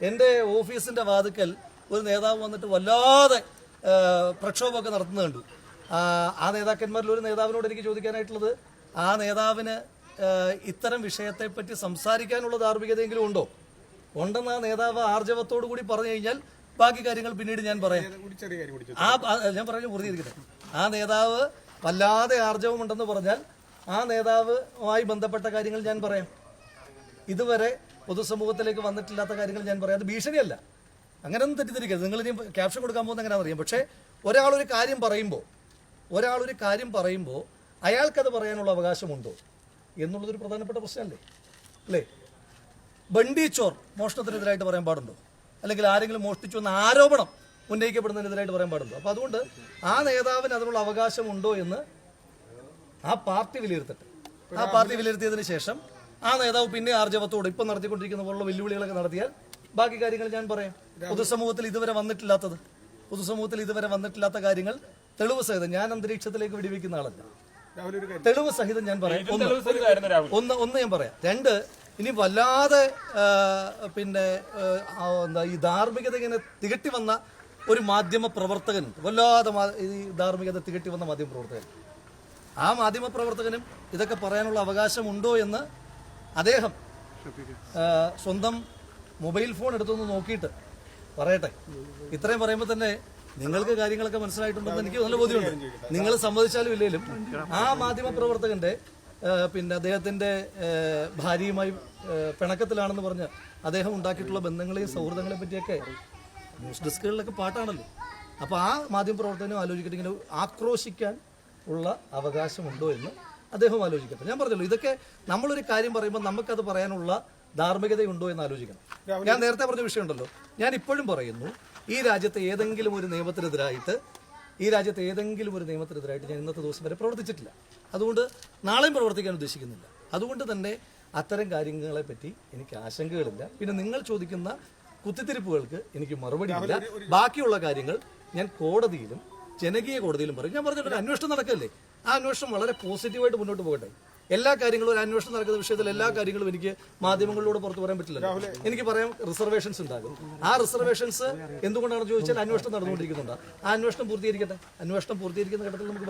എന്റെ ഓഫീസിന്റെ വാതുക്കൽ ഒരു നേതാവ് വന്നിട്ട് വല്ലാതെ പ്രക്ഷോഭമൊക്കെ നടത്തുന്നത് കണ്ടു ആ, നേതാക്കന്മാരിൽ ഒരു നേതാവിനോട് എനിക്ക് ചോദിക്കാനായിട്ടുള്ളത് ആ നേതാവിന് ഇത്തരം വിഷയത്തെപ്പറ്റി സംസാരിക്കാനുള്ള ധാർമ്മികതയെങ്കിലും ഉണ്ടോ? ഉണ്ടെന്ന് ആ നേതാവ് ആർജവത്തോടു കൂടി പറഞ്ഞു കഴിഞ്ഞാൽ ബാക്കി കാര്യങ്ങൾ പിന്നീട് ഞാൻ പറയാം. ആ, ഞാൻ പറഞ്ഞു പൂർത്തിയിരിക്കട്ടെ ആ നേതാവ് വല്ലാതെ ആർജവമുണ്ടെന്ന് പറഞ്ഞാൽ ആ നേതാവുമായി ബന്ധപ്പെട്ട കാര്യങ്ങൾ ഞാൻ പറയാം. ഇതുവരെ പൊതുസമൂഹത്തിലേക്ക് വന്നിട്ടില്ലാത്ത കാര്യങ്ങൾ ഞാൻ പറയാം. അത് ഭീഷണിയല്ല. അങ്ങനെയൊന്നും തെറ്റിദ്ധരിക്കരുത്. നിങ്ങൾ ഇനി ക്യാപ്ഷൻ കൊടുക്കാൻ പോകുന്ന എങ്ങനെയാണെന്ന് അറിയാം. പക്ഷേ ഒരാളൊരു കാര്യം പറയുമ്പോൾ ഒരാളൊരു കാര്യം പറയുമ്പോൾ അയാൾക്കത് പറയാനുള്ള അവകാശമുണ്ടോ എന്നുള്ളതൊരു പ്രധാനപ്പെട്ട പ്രശ്നമല്ലേ? അല്ലേ? ബണ്ടി ചോർ മോഷണത്തിനെതിരായിട്ട് പറയാൻ പാടുണ്ടോ? അല്ലെങ്കിൽ ആരെങ്കിലും മോഷ്ടിച്ചു എന്ന ആരോപണം ഉന്നയിക്കപ്പെടുന്നതിനെതിരായിട്ട് പറയാൻ പാടുണ്ടോ? അപ്പോൾ അതുകൊണ്ട് ആ നേതാവിന് അതിനുള്ള അവകാശമുണ്ടോ എന്ന് ആ പാർട്ടി വിലയിരുത്തട്ടെ. ആ പാർട്ടി വിലയിരുത്തിയതിന് ശേഷം ആ നേതാവ് പിന്നെ ആർജവത്തോട് ഇപ്പം നടത്തിക്കൊണ്ടിരിക്കുന്ന പോലുള്ള വെല്ലുവിളികളൊക്കെ നടത്തിയാൽ ബാക്കി കാര്യങ്ങൾ ഞാൻ പറയാം. പൊതുസമൂഹത്തിൽ ഇതുവരെ വന്നിട്ടില്ലാത്തത് പൊതുസമൂഹത്തിൽ ഇതുവരെ വന്നിട്ടില്ലാത്ത കാര്യങ്ങൾ തെളിവ് സഹിതം ഞാൻ അന്തരീക്ഷത്തിലേക്ക് വെടിവെക്കുന്ന ആളല്ല. രാവിലെ ഒരു കാര്യം തെളിവ് സഹിതം ഞാൻ പറയാം. ഒന്ന് ഒന്ന് ഒന്ന് ഞാൻ പറയാം. രണ്ട് ഇനി വല്ലാതെ പിന്നെ എന്താ ഈ ധാർമ്മികത ഇങ്ങനെ തികട്ടി വന്ന ഒരു മാധ്യമ പ്രവർത്തകൻ വല്ലാതെ ഈ ധാർമ്മികത തികട്ടി വന്ന മാധ്യമ പ്രവർത്തകൻ. ആ മാധ്യമ പ്രവർത്തകനും ഇതൊക്കെ പറയാനുള്ള അവകാശമുണ്ടോ എന്ന് അദ്ദേഹം സ്വന്തം മൊബൈൽ ഫോൺ എടുത്തൊന്ന് നോക്കിയിട്ട് പറയട്ടെ. ഇത്രയും പറയുമ്പോൾ തന്നെ നിങ്ങൾക്ക് കാര്യങ്ങളൊക്കെ മനസ്സിലായിട്ടുണ്ടെന്ന് എനിക്ക് നല്ല ബോധ്യമുണ്ട്. നിങ്ങൾ സമ്മതിച്ചാലും ഇല്ലെങ്കിലും ആ മാധ്യമ പ്രവർത്തകന്റെ പിന്നെ അദ്ദേഹത്തിന്റെ ഭാര്യയുമായി പിണക്കത്തിലാണെന്ന് പറഞ്ഞ് അദ്ദേഹം ഉണ്ടാക്കിയിട്ടുള്ള ബന്ധങ്ങളെയും സൗഹൃദങ്ങളെ പറ്റിയൊക്കെ ന്യൂസ് ഡെസ്കുകളിലൊക്കെ പാട്ടാണല്ലോ. അപ്പോൾ ആ മാധ്യമ പ്രവർത്തനം ആലോചിക്കട്ടെ ഇങ്ങനെ ആക്രോശിക്കാൻ ഉള്ള അവകാശമുണ്ടോ എന്ന് അദ്ദേഹം ആലോചിക്കട്ടെ. ഞാൻ പറഞ്ഞല്ലോ ഇതൊക്കെ നമ്മളൊരു കാര്യം പറയുമ്പോൾ നമുക്കത് പറയാനുള്ള ധാർമ്മികതയുണ്ടോ എന്ന് ആലോചിക്കണം. ഞാൻ നേരത്തെ പറഞ്ഞ വിഷയമുണ്ടല്ലോ. ഞാൻ ഇപ്പോഴും പറയുന്നു ഈ രാജ്യത്തെ ഏതെങ്കിലും ഒരു നിയമത്തിനെതിരായിട്ട് ഈ രാജ്യത്തെ ഏതെങ്കിലും ഒരു നിയമത്തിനെതിരായിട്ട് ഞാൻ ഇന്നത്തെ ദിവസം വരെ പ്രവർത്തിച്ചിട്ടില്ല. അതുകൊണ്ട് നാളെയും പ്രവർത്തിക്കാൻ ഉദ്ദേശിക്കുന്നില്ല. അതുകൊണ്ട് തന്നെ അത്തരം കാര്യങ്ങളെ പറ്റി എനിക്ക് ആശങ്കകളില്ല. പിന്നെ നിങ്ങൾ ചോദിക്കുന്ന കുത്തിത്തിരിപ്പുകൾക്ക് എനിക്ക് മറുപടി ഇല്ല. ബാക്കിയുള്ള കാര്യങ്ങൾ ഞാൻ കോടതിയിലും ജനകീയ കോടതിയിലും പറയും. ഞാൻ പറഞ്ഞിട്ടുണ്ട് അന്വേഷണം നടക്കല്ലേ? ആ അന്വേഷണം വളരെ പോസിറ്റീവായിട്ട് മുന്നോട്ട് പോകട്ടെ. എല്ലാ കാര്യങ്ങളും ഒരു അന്വേഷണം നടക്കുന്ന വിഷയത്തിൽ എല്ലാ കാര്യങ്ങളും എനിക്ക് മാധ്യമങ്ങളിലൂടെ പുറത്തു പറയാൻ പറ്റില്ല എനിക്ക് പറയാം റിസർവേഷൻസ് ഉണ്ടാകും. ആ റിസർവേഷൻസ് എന്തുകൊണ്ടാണെന്ന് ചോദിച്ചാൽ അന്വേഷണം നടന്നുകൊണ്ടിരിക്കുന്നുണ്ട്. ആ അന്വേഷണം പൂർത്തീകരിക്കട്ടെ. അന്വേഷണം പൂർത്തീകരിക്കുന്ന ഘട്ടത്തിൽ നമുക്ക്